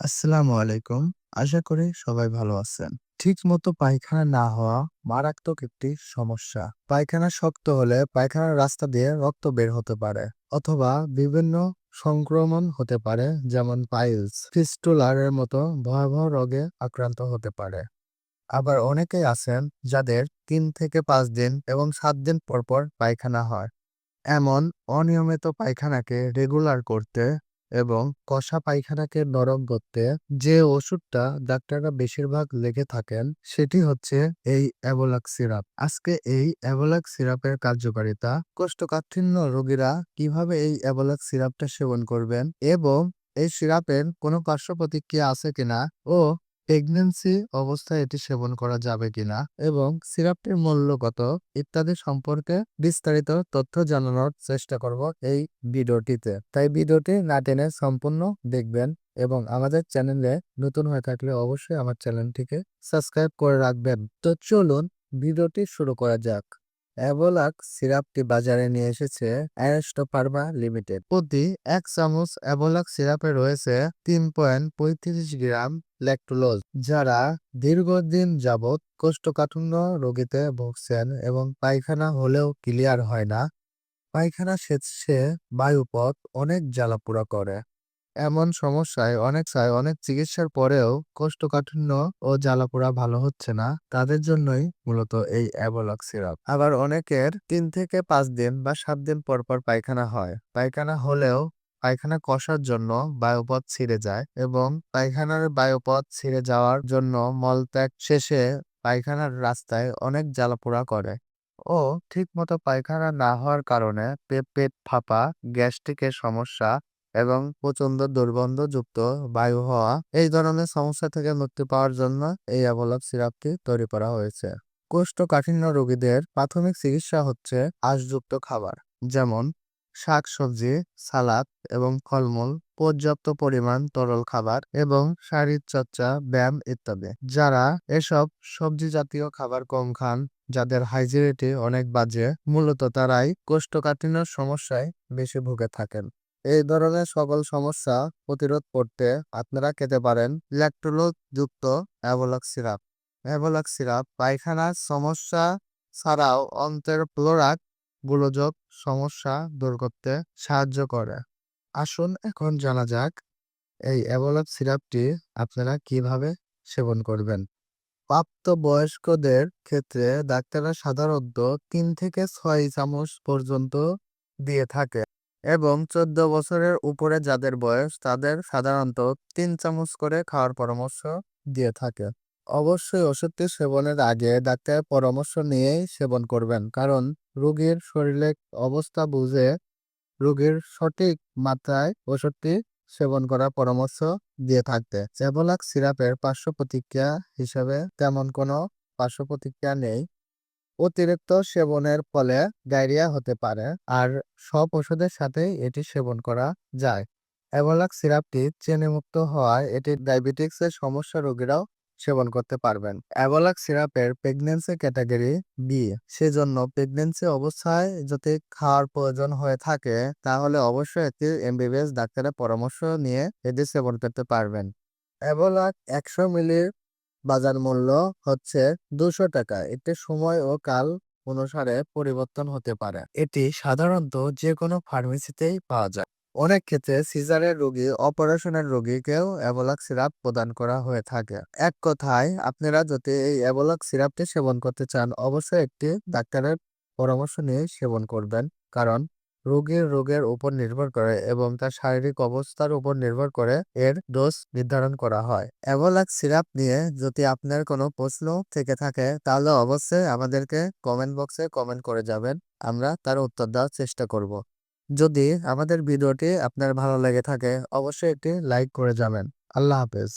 আসসালামু আলাইকুম। আশা করি সবাই ভালো আছেন। ঠিক মতো পায়খানা না হওয়া মারাত্মক একটি সমস্যা। পায়খানা শক্ত হলে পায়খানার রাস্তা দিয়ে রক্ত বের হতে পারে অথবা বিভিন্ন সংক্রমণ হতে পারে যেমন পাইলস, ফিস্টুলার এর মতো ভয়াবহ রোগে আক্রান্ত হতে পারে। আবার অনেকেই আছেন যাদের তিন থেকে পাঁচ দিন এবং সাত দিন পর, পর পায়খানা হয়। এমন অনিয়মিত পায়খানাকে রেগুলার করতে এবং কষা পায়খানাকে নরম করতে যে ওষুধটা ডাক্তাররা বেশিরভাগ লেগে থাকেন সেটি হচ্ছে এই অ্যাবোলাক সিরাপ। আজকে এই অ্যাবোলাক সিরাপের কার্যকারিতা, কোষ্ঠকাঠিন্য রোগীরা কীভাবে এই অ্যাবোলাক সিরাপটা সেবন করবেন এবং এই সিরাপের কোনো পার্শ্ব প্রতিক্রিয়া আছে কিনা ও প্রেগন্যান্সি অবস্থায় এটি সেবন করা যাবে কিনা এবং সিরাপটির মূল্য কত, ইত্যাদি সম্পর্কে বিস্তারিত তথ্য জানানোর চেষ্টা করব এই ভিডিওটিতে। তাই ভিডিওটি না টেনে সম্পূর্ণ দেখবেন এবং আমাদের চ্যানেলে নতুন হয়ে থাকলে অবশ্যই আমার চ্যানেলটিকে সাবস্ক্রাইব করে রাখবেন। তো চলুন ভিডিওটি শুরু করা যাক। অ্যাভোলাক সিরাপটি বাজারে নিয়ে এসেছে অ্যারেস্টো ফার্মা লিমিটেড। প্রতি এক চামচ অ্যাভোলাক সিরাপে রয়েছে তিন পয়েন্ট পঁয়ত্রিশ গ্রাম ল্যাকটোলোজ, যারা দীর্ঘদিন যাবৎ কোষ্ঠকাঠিন্য রোগীতে ভুগছেন এবং পায়খানা হলেও ক্লিয়ার হয় না, পায়খানা সেচে বায়ুপথ অনেক জ্বালাপোড়া করে। এমন সমস্যায় অনেক সায় অনেক চিকিৎসার পরেও কোষ্ঠকাঠিন্য ও জ্বালাপোড়া ভালো হচ্ছে না, তাদের জন্যই মূলত এই অ্যাভোলাক সিরাপ। আবার অনেকের তিন থেকে পাঁচ দিন বা সাত দিন পর পর পায়খানা হয়। পায়খানা হলেও পায়খানা কষার জন্য বায়ুপথ ছিঁড়ে যায় এবং পায়খানার বায়ুপথ ছিঁড়ে যাওয়ার জন্য মলত্যাগ শেষে পায়খানার রাস্তায় অনেক জ্বালাপোড়া করে। ও ঠিকমতো পায়খানা না হওয়ার কারণে পেট ফাঁপা, গ্যাস্ট্রিকের সমস্যা এবং প্রচণ্ড দুর্গন্ধযুক্ত বায়ু হওয়া এই ধরনের সমস্যা থেকে মুক্তি পাওয়ার জন্য এই অ্যাভোলাপ সিরাপটি তৈরি করা হয়েছে। কোষ্ঠকাঠিন্য রোগীদের প্রাথমিক চিকিৎসা হচ্ছে আঁশযুক্ত খাবার, যেমন শাকসবজি, সালাদ এবং ফলমূল, পর্যাপ্ত পরিমাণ তরল খাবার এবং শারীরচর্চা ব্যায়াম ইত্যাদি। যারা এসব সবজি জাতীয় খাবার কম খান, যাদের হাইজিনিটি অনেক বাজে, মূলত তারাই কোষ্ঠকাঠিন্যর সমস্যায় বেশি ভুগে থাকেন। এই ধরনের সকল সমস্যা প্রতিরোধ করতে আপনারা খেতে পারেন ল্যাকটোলোজ যুক্ত অ্যাভোলাক সিরাপ। অ্যাভোলাক সিরাপ পায়খানার সমস্যা ছাড়াও অন্ত্রের প্লোরাক গোলযোগ সমস্যা দূর করতে সাহায্য করে। আসুন এখন জানা যাক, এই অ্যাভোলাক সিরাপটি আপনারা কীভাবে সেবন করবেন? প্রাপ্ত বয়স্কদের ক্ষেত্রে ডাক্তাররা সাধারণত তিন থেকে ছয় চামচ পর্যন্ত দিয়ে থাকে এবং চোদ্দ বছরের উপরে যাদের বয়স তাদের সাধারণত তিন চামচ করে খাওয়ার পরামর্শ দিয়ে থাকে। অবশ্যই ওষুধটি সেবনের আগে ডাক্তারের পরামর্শ নিয়েই সেবন করবেন। কারণ রোগীর শরীরের অবস্থা বুঝে রোগীর সঠিক মাত্রায় ওষুধটি সেবন করার পরামর্শ দিয়ে থাকতে। সেভোলাক সিরাপের পার্শ্ব প্রতিক্রিয়া হিসেবে তেমন কোনো পার্শ্ব প্রতিক্রিয়া নেই। অতিরিক্ত সেবনের ফলে ডায়রিয়া হতে পারে আর সব ওষুধের সাথেই এটি সেবন করা যায়। অ্যাভোলাক সিরাপটি চেনিমুক্ত হওয়ায় এটি ডায়াবেটিক্সের সমস্যা রোগীরাও সেবন করতে পারবেন। অ্যাভোলাক সিরাপের প্রেগনেন্সি ক্যাটাগরি বি, সেজন্য প্রেগনেন্সি অবস্থায় যদি খাওয়ার প্রয়োজন হয়ে থাকে, তাহলে অবশ্যই একটি এমবিবিএস ডাক্তারের পরামর্শ নিয়ে এটি সেবন করতে পারবেন। অ্যাভোলাক একশো মিলির বাজার মূল্য হচ্ছে দুশো টাকা। এতে সময় ও কাল অনুসারে পরিবর্তন হতে পারে। এটি সাধারণত যে কোনো ফার্মেসিতেই পাওয়া যায়। অনেক ক্ষেত্রে সিজারের রোগী, অপারেশনের রোগীকেও অ্যাভোলাক সিরাপ প্রদান করা হয়ে থাকে। এক কথায়, আপনারা যদি এই অ্যাভোলাক সিরাপটি সেবন করতে চান, অবশ্যই একটি ডাক্তারের পরামর্শ নিয়ে সেবন করবেন। কারণ রোগীর রোগের উপর নির্ভর করে এবং তার শারীরিক অবস্থার উপর নির্ভর করে এর ডোজ নির্ধারণ করা হয়। অ্যাভোলাক সিরাপ নিয়ে যদি আপনার কোনো প্রশ্ন থেকে থাকে, তাহলে অবশ্যই আমাদেরকে কমেন্ট বক্সে কমেন্ট করে যাবেন। আমরা তার উত্তর দেওয়ার চেষ্টা করব। যদি আমাদের ভিডিওটি আপনার ভালো লেগে থাকে অবশ্যই একটি লাইক করে যাবেন। আল্লাহ হাফেজ।